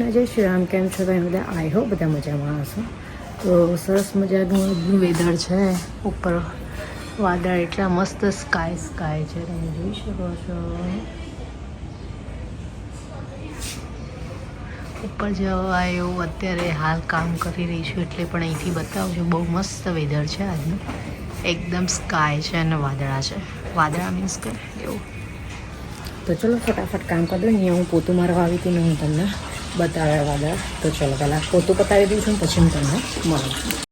કૃષ્ણ, જય શ્રી રામ. કેમ છો તમે બધા? આઈ હો બધા મજામાં હશો. તો સરસ મજાનું વેધર છે. ઉપર વાદળ એટલા મસ્ત સ્કાય સ્કાય છે. તમે જોઈ શકો છો. ઉપર જવા એવું અત્યારે હાલ કામ કરી રહી છું એટલે પણ અહીંથી બતાવું છું બહુ મસ્ત વેધર છે આજનું. એકદમ સ્કાય છે અને વાદળા છે. વાદળા મીન્સ કે એવું. તો ચલો ફટાફટ કામ કરી દો અહીંયા હું પોતું મારવા આવી હતી ને હું તમને. બતાવ્યા વાળા તો ચલો પહેલાં પોતું પતાવી દઉં છું પછી હું તમને મળું.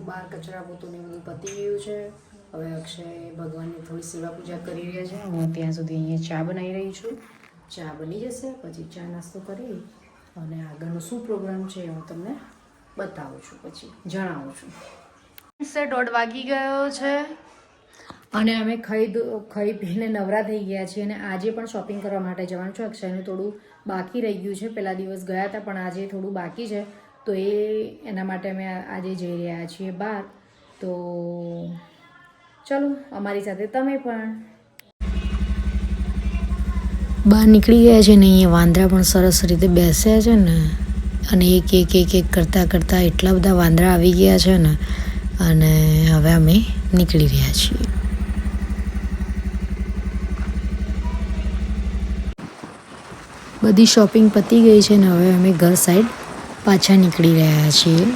બહાર કચરા પોતું ને બધું પતી ગયું છે. હવે અક્ષય ભગવાનની થોડી સેવા પૂજા કરી રહ્યા છે. હું ત્યાં સુધી અહીંયા ચા બનાવી રહી છું. ચા બની જશે પછી ચા નાસ્તો કરી અને આગળનો શું પ્રોગ્રામ છે હું તમને બતાવું છું પછી જણાવું છું. સે દોઢ વાગી ગયો છે. અને અમે ખાઈ ખાઈ પીને નવરા થઈ ગયા છીએ અને આજે પણ શોપિંગ કરવા માટે જવાનું છું. અક્ષયનું થોડું બાકી રહી ગયું છે. પહેલા દિવસ ગયા હતા પણ આજે થોડું બાકી છે. તો એ એના માટે અમે આજે જઈ રહ્યા છીએ બહાર. તો ચલો, અમારી સાથે તમે પણ. બહાર નીકળી ગયા છે ને, અહીંયા વાંદરા પણ સરસ રીતે બેસ્યા છે ને. અને એક એક એક એક કરતાં કરતાં એટલા બધા વાંદરા આવી ગયા છે ને. અને હવે અમે નીકળી રહ્યા છીએ. બધી શોપિંગ પતી ગઈ છે ને, હવે અમે ઘર સાઈડ પાછા નીકળી રહ્યા છીએ.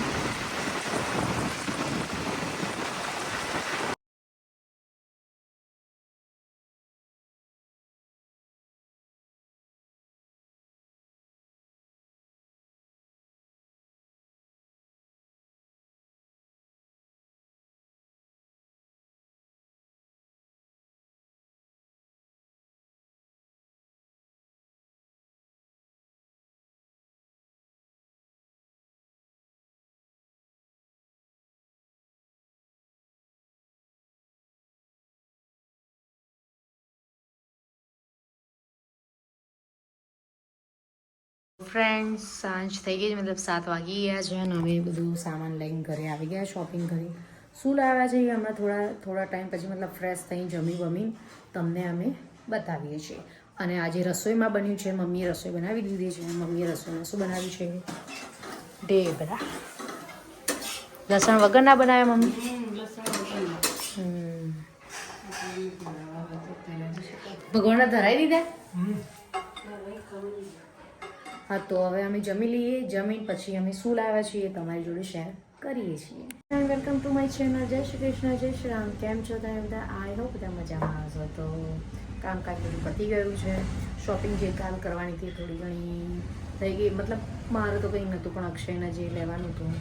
ફ્રેન્ડ્સ સાંજ થઈ ગઈ મતલબ સાત વાગી ગયા છે અને અમે બધું સામાન લઈને ઘરે આવી ગયા શોપિંગ કરી. શું લાવ્યા છે એ હમણાં થોડા થોડા ટાઈમ પછી મતલબ ફ્રેશ થઈ જમી બમી તમને અમે બતાવીએ છીએ. અને આજે રસોઈમાં બન્યું છે, મમ્મીએ રસોઈ બનાવી દીધી છે, મમ્મીએ રસોઈમાં શું બનાવ્યું છે? ઢેબરા. લસણ વગર ના બનાવ્યા, મમ્મી? ભગવાનના ધરાવી દીધા? હા, તો હવે અમે જમી લઈએ. જમીન પછી અમે શું લાવ્યા છીએ તમારી જોડે શેર કરીએ છીએ. વેલકમ ટુ માય ચેનલ જય શ્રી કૃષ્ણ, જય શ્રી રામ. કેમ છો તમે બધા? આઈ હોપ બધા મજામાં હશો. તો કામકાજ બધું પતી ગયું છે. શોપિંગ જે કામ કરવાની હતી થોડી ઘણી થઈ ગઈ. મતલબ મારે તો કંઈ નહોતું, પણ અક્ષયના જે લેવાનું હતું,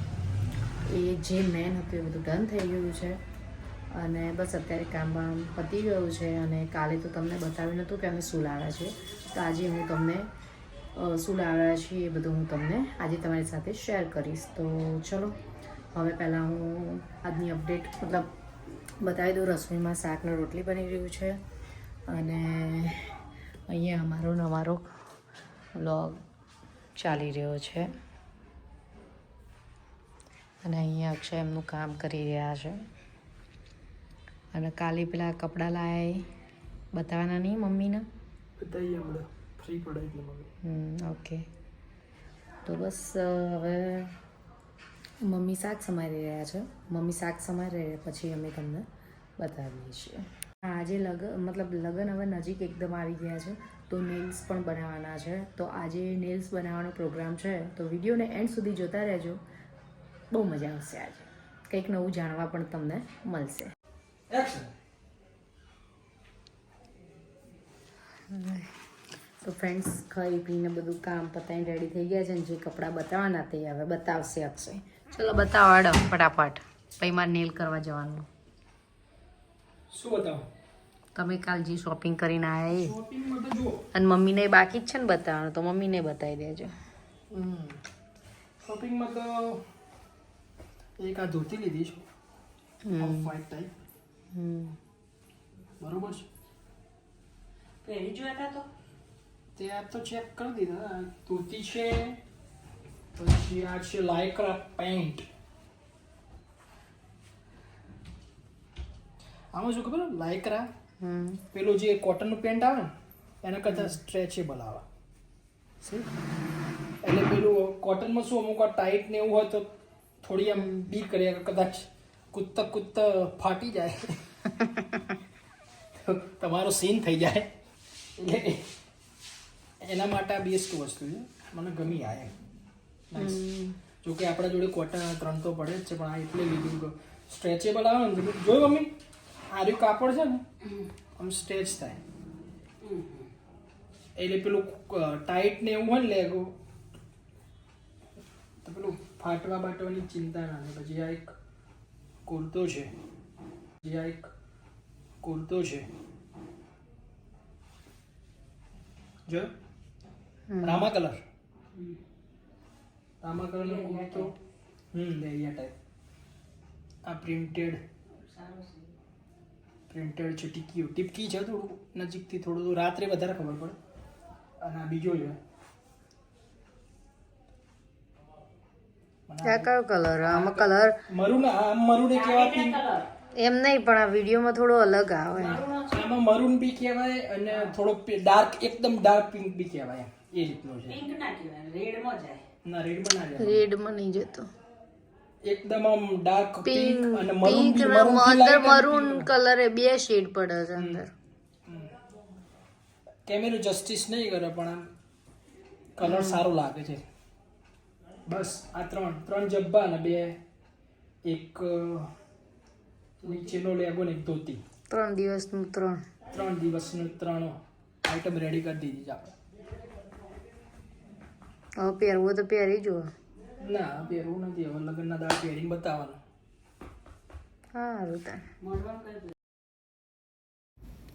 એ જે મેન હતું એ બધું ડન થઈ ગયું છે. અને બસ અત્યારે કામ પતી ગયું છે. અને કાલે તો તમને બતાવ્યું નહોતું કે અમે શું લાવ્યા છે તો આજે હું તમને શું લાવ્યા છીએ એ બધું હું તમને આજે તમારી સાથે શેર કરીશ. તો ચલો, હવે પહેલાં હું આજની અપડેટ મતલબ બતાવી દઉં. રસોઈમાં શાકને રોટલી બની રહ્યું છે અને અહીંયા અમારો નવારો વ્લોગ ચાલી રહ્યો છે. અને અહીંયા અક્ષય એમનું કામ કરી રહ્યા છે. અને કાલે પેલા કપડાં લાયા બતાવવાના નહીં મમ્મીના? બતાવીએ હમણાં. ફ્રી પડે એટલે મમ્મી ઓકે તો બસ હવે મમ્મી શાક સમારી રહ્યા છે. મમ્મી શાક સમારી રહ્યા પછી અમે તમને બતાવીએ છીએ. આજે લગન મતલબ લગન હવે નજીક એકદમ આવી ગયા છે તો નેલ્સ પણ બનાવવાના છે. તો આજે નેલ્સ બનાવવાનો પ્રોગ્રામ છે તો વિડીયોને એન્ડ સુધી જોતા રહેજો. બહુ મજા આવશે આજે. કંઈક નવું જાણવા પણ તમને મળશે. તો ફ્રેન્ડ્સ ખાઈ પીને બધું કામ પતાવીને રેડી થઈ ગયા છે ને જે કપડાં બતાવવાના તે હવે બતાવશે અક્ષય. ચલો બતાવો આડો ફટાફટ. પછી મારે નેલ કરવા જવાનું. શું બતાવો? તમે કાલ જે શોપિંગ કરીને આવ્યા એ. શોપિંગમાં તો જુઓ. અને મમ્મીને બાકી જ છે ને બતાવવાનું તો મમ્મીને બતાવી દેજો. શોપિંગમાં તો એક આ ધોતી લીધી છે. ટાઈપ બરોબર છે. પહેરી જોયા તો તે? આ તો ચેક કરી દીધા. ધોતી છે પછી આ છે લાયક્રા પેન્ટ આમાં શું ખબર? લાયક્રા હમ. પેલું જે કોટનનું પેન્ટ આવે ને એના કરતાં સ્ટ્રેચેબલ આવે. એટલે પેલું કોટનમાં શું અમુક ટાઈટ ને એવું હોય તો થોડી આમ બી કરે કદાચ કૂદતા કૂદતા ફાટી જાય. તમારો સીન થઈ જાય. એટલે એના માટે આ બેસ્ટ વસ્તુ છે. મને ગમી આ એમ. જો કે આપણા જોડે કોટન ત્રણ તો પડે જ છે પણ આ એટલે લીધું કે સ્ટ્રેચેબલ આવે ને જોયું મમ્મી? આ રહ્યું કાપડ છે ને? આમ સ્ટ્રેચ થાય. એટલે પેલું ટાઈટ ને એવું હોય ને લેગો તો પેલું ફાટવા બાટવાની ચિંતા ના થાય. પછી આ એક કુર્તો છે. જે આ એક કુર્તો છે. જો. રામા કલર. રામા કલરનો કુર્તો હમ લેરિયા ટાઈપ આ પ્રિન્ટેડ પ્રિન્ટેડ છે. ટીકીઓ ટીપકી છે થોડું નજીકથી થોડું રાત્રે વધારે ખબર પડે. અને આ બીજો છે. આ કયો કલર? આમાં કલર મરૂન આ મરૂન એ પિંક એમ નહીં પણ આ વિડીયોમાં થોડો અલગ આવે. આમાં મરૂન બી કહેવાય અને થોડો ડાર્ક એકદમ ડાર્ક પિંક બી કહેવાય એમ. એ રીતનું છે. પિંક ના કહેવાય રેડમાં જાય. ના રેડ બના જાય. રેડમાં નહીં જતો. એકદમ આમ ડાર્ક પિંક અને મરૂન પિંક મરૂન અંદર મરૂન કલરે બે શેડ પડે છે અંદર. કેમેરો જસ્ટિસ નહીં કરે પણ આમ કલર સારો લાગે છે. બસ આ ત્રણ. ત્રણ જબ્બા અને બે એક નીચેનો લેગો ને એક ધોતી. ત્રણ દિવસનું ત્રણ. ત્રણ દિવસનું ત્રણ. આઈટમ રેડી કરી દીધી છે આપણે. હવે પહેરવું તો પહેરી જુઓ. ના પહેરવું નથી હવે લગ્નના દાળ પહેરીને બતાવવાનું. સારું તાર.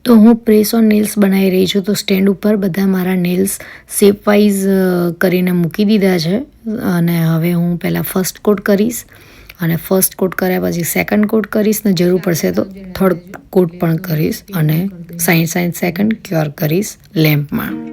તો હું પ્રેસ ઓન નેલ્સ બનાવી રહી છું. તો સ્ટેન્ડ ઉપર બધા મારા નેલ્સ શેપ વાઇઝ કરીને મૂકી દીધા છે. અને હવે હું પહેલાં ફર્સ્ટ કોટ કરીશ. અને ફર્સ્ટ કોટ કર્યા પછી સેકન્ડ કોટ કરીશ. ને જરૂર પડશે તો થર્ડ કોટ પણ કરીશ. અને સાઈઠ સાઈઠ સેકન્ડ ક્યોર કરીશ લેમ્પમાં.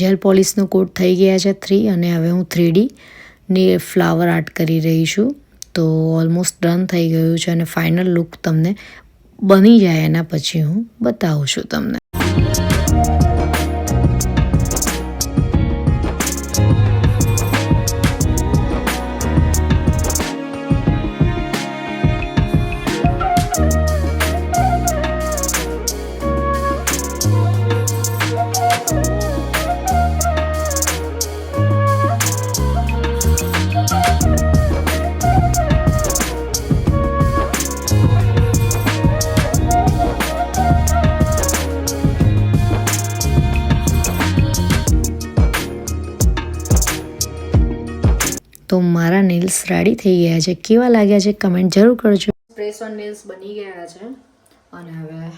જેલ પોલિશનો કોટ થઈ ગયા છે થ્રી અને હવે હું થ્રીડી ને ફ્લાવર આર્ટ કરી રહી છું. તો ઓલમોસ્ટ ડન થઈ ગયું છે અને ફાઇનલ લુક તમને બની જાય એના પછી હું બતાવું છું તમને. મારા નેલ્સ રેડી થઈ ગયા છે. કેવા લાગ્યા છે? કમેન્ટ જરૂર કરજો. સ્પ્રેસ ઓન નેલ્સ બની ગયા છે. અને હવે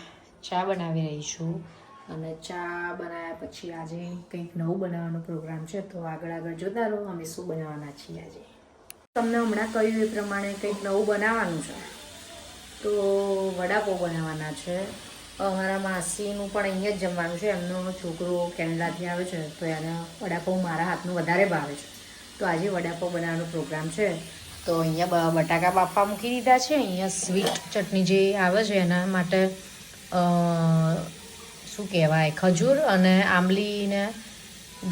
ચા બનાવી રહી છું. અને ચા બનાવ્યા પછી આજે કંઈક નવું બનાવવાનો પ્રોગ્રામ છે. તો આગળ આગળ જોતા રહો. અમે શું બનાવવાના છીએ આજે. તમને હમણાં કહ્યું એ પ્રમાણે કંઈક નવું બનાવવાનું છે. તો વડાપાઉં બનાવવાના છે. અમારા માસીનું પણ અહીંયા જ જમવાનું છે. એમનો છોકરો કેનેડાથી આવે છે. તો એને વડાપાઉં મારા હાથનું વધારે ભાવે છે. તો આજે વડાપાઉં બનાવવાનો પ્રોગ્રામ છે. તો અહીંયા બટાકા બાફવા મૂકી દીધા છે. અહીંયા સ્વીટ ચટણી જે આવે છે એના માટે શું કહેવાય, ખજૂર અને આંબલીને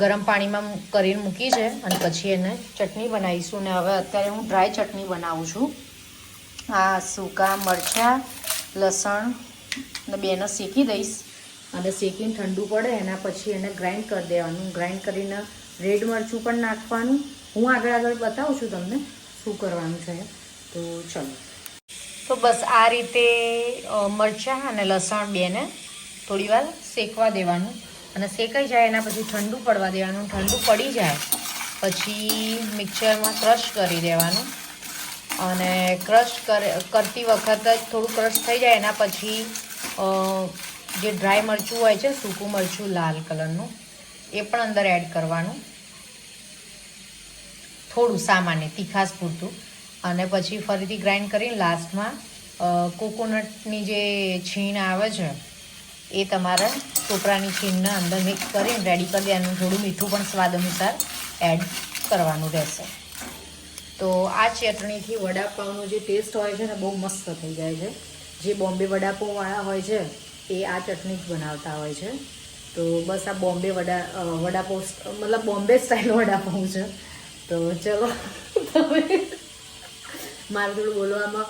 ગરમ પાણીમાં કરીને મૂકી છે અને પછી એને ચટણી બનાવીશું. ને હવે અત્યારે હું ડ્રાય ચટણી બનાવું છું. આ સૂકા મરચાં, લસણ અને બેને શેકી દઈશ. અને શેકીને ઠંડુ પડે એના પછી એને ગ્રાઇન્ડ કરી દેવાનું. ગ્રાઇન્ડ કરીને રેડ મરચું પણ નાખવાનું. હું આગળ આગળ બતાવું છું તમને શું કરવાનું છે. તો ચલો. તો બસ આ રીતે મરચાં અને લસણ બેને થોડી વાર શેકવા દેવાનું. અને શેકાઈ જાય એના પછી ઠંડુ પડવા દેવાનું. ઠંડુ પડી જાય પછી મિક્સરમાં ક્રશ કરી દેવાનું. અને ક્રશ કરતી વખત જ થોડું ક્રશ થઈ જાય એના પછી જે ડ્રાય મરચું હોય છે, સૂકું મરચું લાલ કલરનું, એ પણ અંદર એડ કરવાનું. થોડું સામાન્ય, તીખાસ પૂરતું. અને પછી ફરીથી ગ્રાઇન્ડ કરીને લાસ્ટમાં કોકોનટની જે છીણ આવે છે, એ તમારા ટોપરાની છીણને અંદર મિક્સ કરીને રેડી કરી દેવાનું થોડું મીઠું પણ સ્વાદ અનુસાર એડ કરવાનું રહેશે. તો આ ચટણીથી વડાપાઉંનો જે ટેસ્ટ હોય છે ને, બહુ મસ્ત થઈ જાય છે. જે બોમ્બે વડાપાઉંવાળા હોય છે, એ આ ચટણી જ બનાવતા હોય છે. તો બસ આ બોમ્બે વડા વડાપાઉ મતલબ બોમ્બે સ્ટાઇલ વડાપાઉં છે. તો ચલો, તમે મારે થોડું બોલવામાં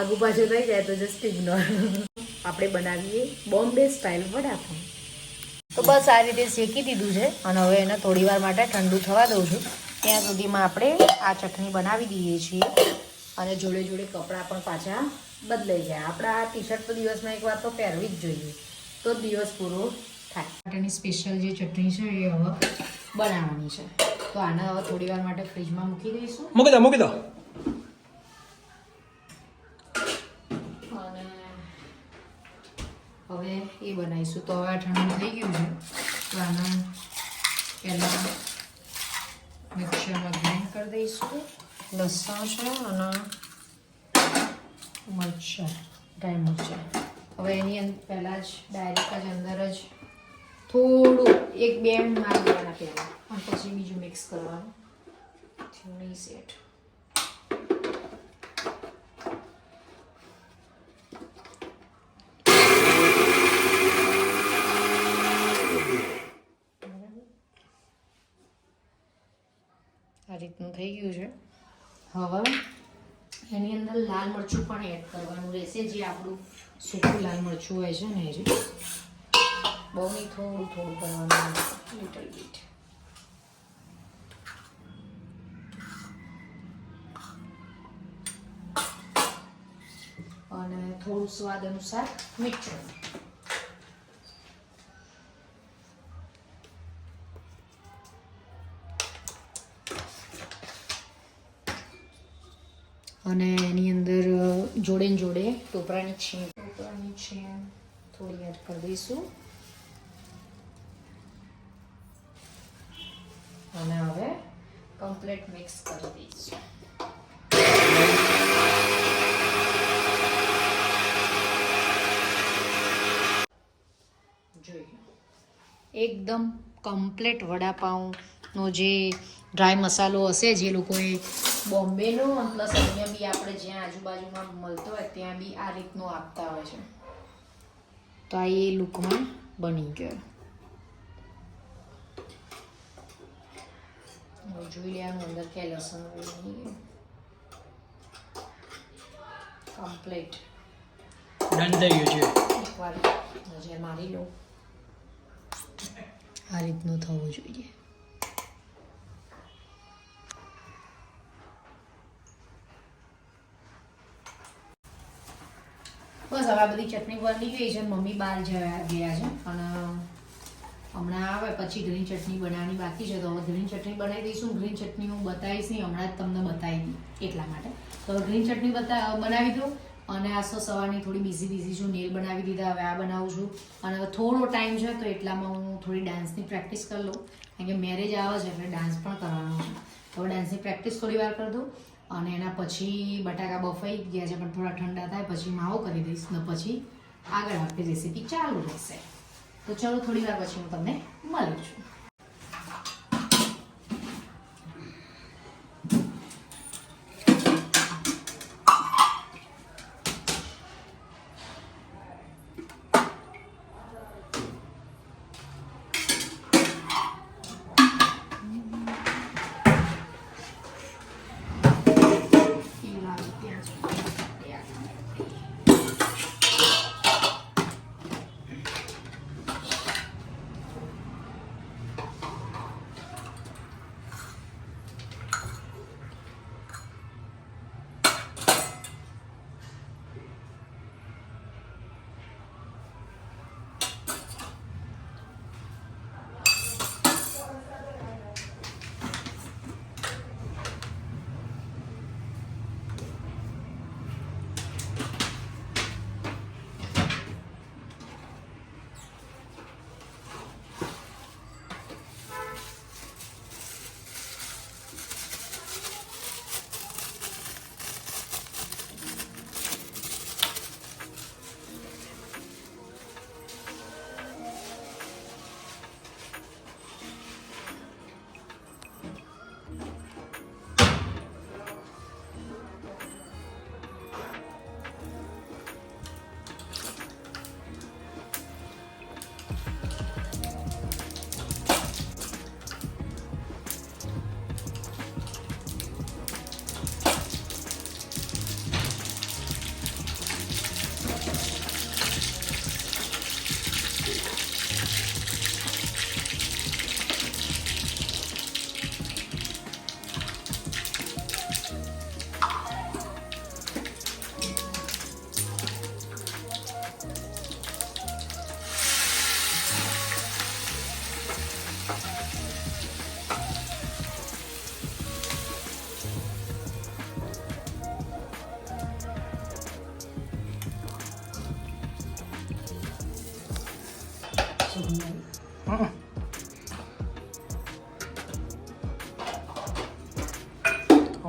આગુ પાછું થઈ જાય તો જસ્ટ ઇગ્નોર આપણે બનાવીએ બોમ્બે સ્ટાઇલ વડાપાઉં તો બસ આ રીતે શેકી દીધું છે અને હવે એને થોડી વાર માટે ઠંડુ થવા દઉં છું. ત્યાં સુધીમાં આપણે આ ચટણી બનાવી દઈએ છીએ અને જોડે જોડે કપડાં પણ પાછા બદલાઈ જાય. આપણા આ ટી શર્ટ તો દિવસમાં એક વાર તો પહેરવી જ જોઈએ. તો દિવસ પૂરો થાય. માટેની સ્પેશિયલ જે ચટણી છે એ હવે બનાવવાની છે. તો આને હવે થોડી વાર માટે ફ્રીજમાં મૂકી દઈશું. મૂકી દો મૂકી દો. હવે એ બનાવીશું. તો હવે ઠંડુ થઈ ગયું છે. તો આને પહેલાં મિક્સરમાં ગ્રાઇન્ડ કરી દઈશું. લસણ છે અને મરચાં ડ્રાય મરચાં. હવે એની અંદર પહેલાં જ ડાયરેક્ટ જ અંદર જ થોડું એક બે મારી દેવાના પહેલાં અને પછી બીજું મિક્સ કરવાનું. થયું નહીં સેટ. આ રીતનું થઈ ગયું છે. હવે એની અંદર લાલ મરચું પણ એડ કરવાનું રહેશે જે આપણું સૂકું લાલ મરચું હોય છે ને એ બહુ નહીં થોડું થોડું ભરવાનું લિટલ બીટ અને થોડું સ્વાદ અનુસાર મીઠું. અને એની અંદર જોડે ને જોડે ટોપરાની છીણ. ટોપરાની છીણ. થોડી એડ કરી દઈશું. અને હવે કમ્પ્લીટ મિક્સ કરી દઈશું. એકદમ કમ્પ્લીટ વડાપાઉંનો જે ડ્રાય મસાલો હશે જે લોકોએ બોમ્બેનો પ્લસ અહીંયા બી આપણે જ્યાં આજુબાજુમાં મળતો હોય ત્યાં બી આ રીતનું આપતા હોય છે. તો આ એ લુકમાં બની ગયો. જોઈ લેવાનું અંદર ક્યાં લસણ ગયું કમ્પ્લીટ ડન થઈ ગયું છે. એકવાર નજર મારી લો આ રીતનું થવું જોઈએ. બસ હવે આ બધી ચટણી બની ગઈ છે મમ્મી બહાર જવા ગયા છે અને હમણાં આવે, પછી ગ્રીન ચટણી બનાવવાની બાકી છે, તો હવે ગ્રીન ચટણી બનાવી દઈશું. ગ્રીન ચટણી હું બતાવીશ નહીં, હમણાં જ તમને બતાવી દી એટલા માટે. તો ગ્રીન ચટણી બતા બનાવી દઉં અને આ સવારની થોડી બિઝી બિઝી છું નેલ બનાવી દીધા, હવે આ બનાવું છું. અને હવે થોડો ટાઈમ છે, તો એટલામાં હું થોડી ડાન્સની પ્રેક્ટિસ કરી લઉં. કારણ કે મેરેજ આવે છે, એટલે ડાન્સ પણ કરવાનો છે. તો ડાન્સની પ્રેક્ટિસ થોડી વાર કરી દઉં. અને એના પછી બટાકા બફાઈ ગયા છે, પણ થોડા ઠંડા થાય, પછી માવો કરી દઈશ. ને પછી આગળ આપણી રેસીપી ચાલુ રહેશે. તો ચલો થોડી વાર પછી હું તમને મળું છું.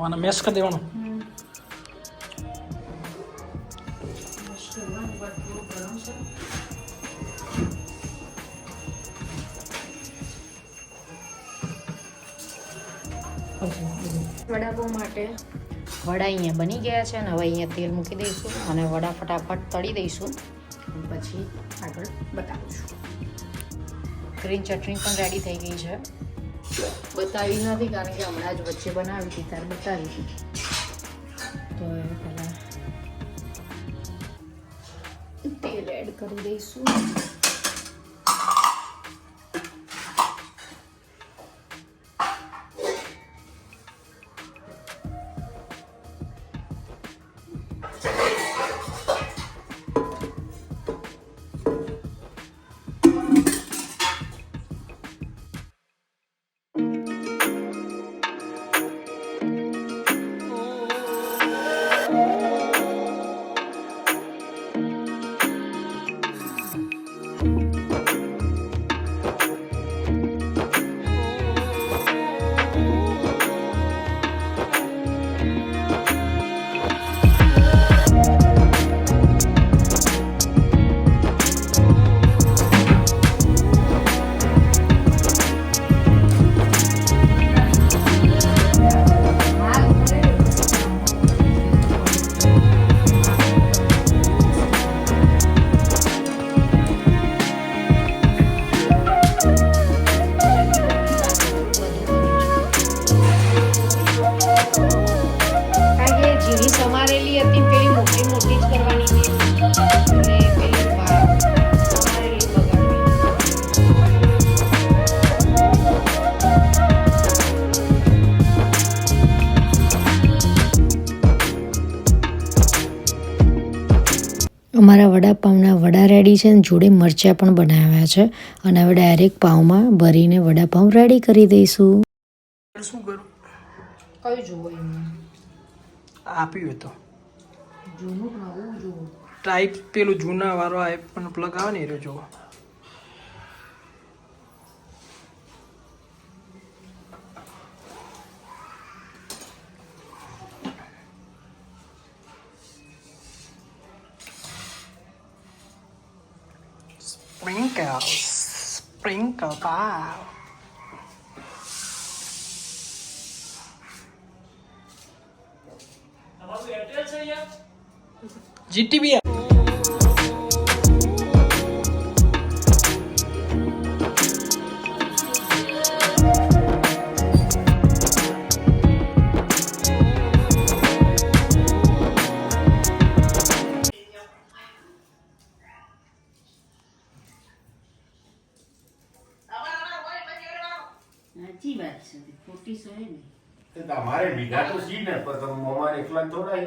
આને મેશ કરી દેવાનું. વડાપો માટે વડા અહીંયા બની ગયા છે અને હવે અહીંયા તેલ મૂકી દઈશું અને વડા ફટાફટ તળી દઈશું. પછી આગળ બતાવું ગ્રીન ચટણી પણ રેડી થઈ ગઈ છે. બતાવી નથી કારણ કે હમણાં જ વચ્ચે બનાવી હતી, ત્યારે બતાવી તો એ પહેલાં તેલ એડ કરી દઈશું. અમારા વડા રેડી છે અને જોડે મરચાં પણ બનાવ્યા છે. અને હવે ડાયરેક્ટ પાઉંમાં ભરીને વડાપાઉં રેડી કરી દઈશું. શું કરું? કયું જોવો આપ્યું તો. જૂનું નવું જોવો? ટાઈપ પેલું જૂના વાળો આઈફોન પ્લગ આવે ને એ રહ્યો sprinkle, sprinkle bow. GTB ya? તો સી ને પણ તમે અમારે એકલા ને થોડા.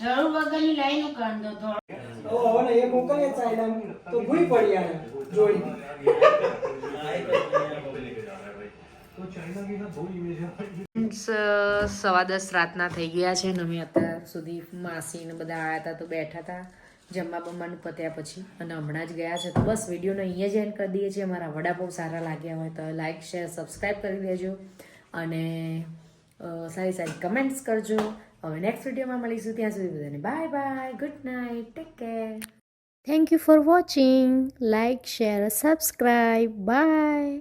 જરૂર વગરની લાઈન કાંદો થોડો. હવે એ મોકલે ચાઇના તો ભૂઈ પડી આને જોડી સવા દસ રાતના થઈ ગયા છે ને અમે અત્યાર સુધી માસી ને બધા આવ્યા હતા તો બેઠા હતા જમવા બમવાનું પત્યા પછી અને હમણાં જ ગયા છે. તો બસ વિડીયોને અહીંયા જ એન્ડ કરી દઈએ છીએ. અમારા વડાપાઉં સારા લાગ્યા હોય તો લાઇક શેર સબસ્ક્રાઈબ કરી દેજો. અને સારી સારી કમેન્ટ્સ કરજો. હવે નેક્સ્ટ વિડીયોમાં મળીશું. ત્યાં સુધી બધાને bye bye good night take care thank you for watching like share subscribe bye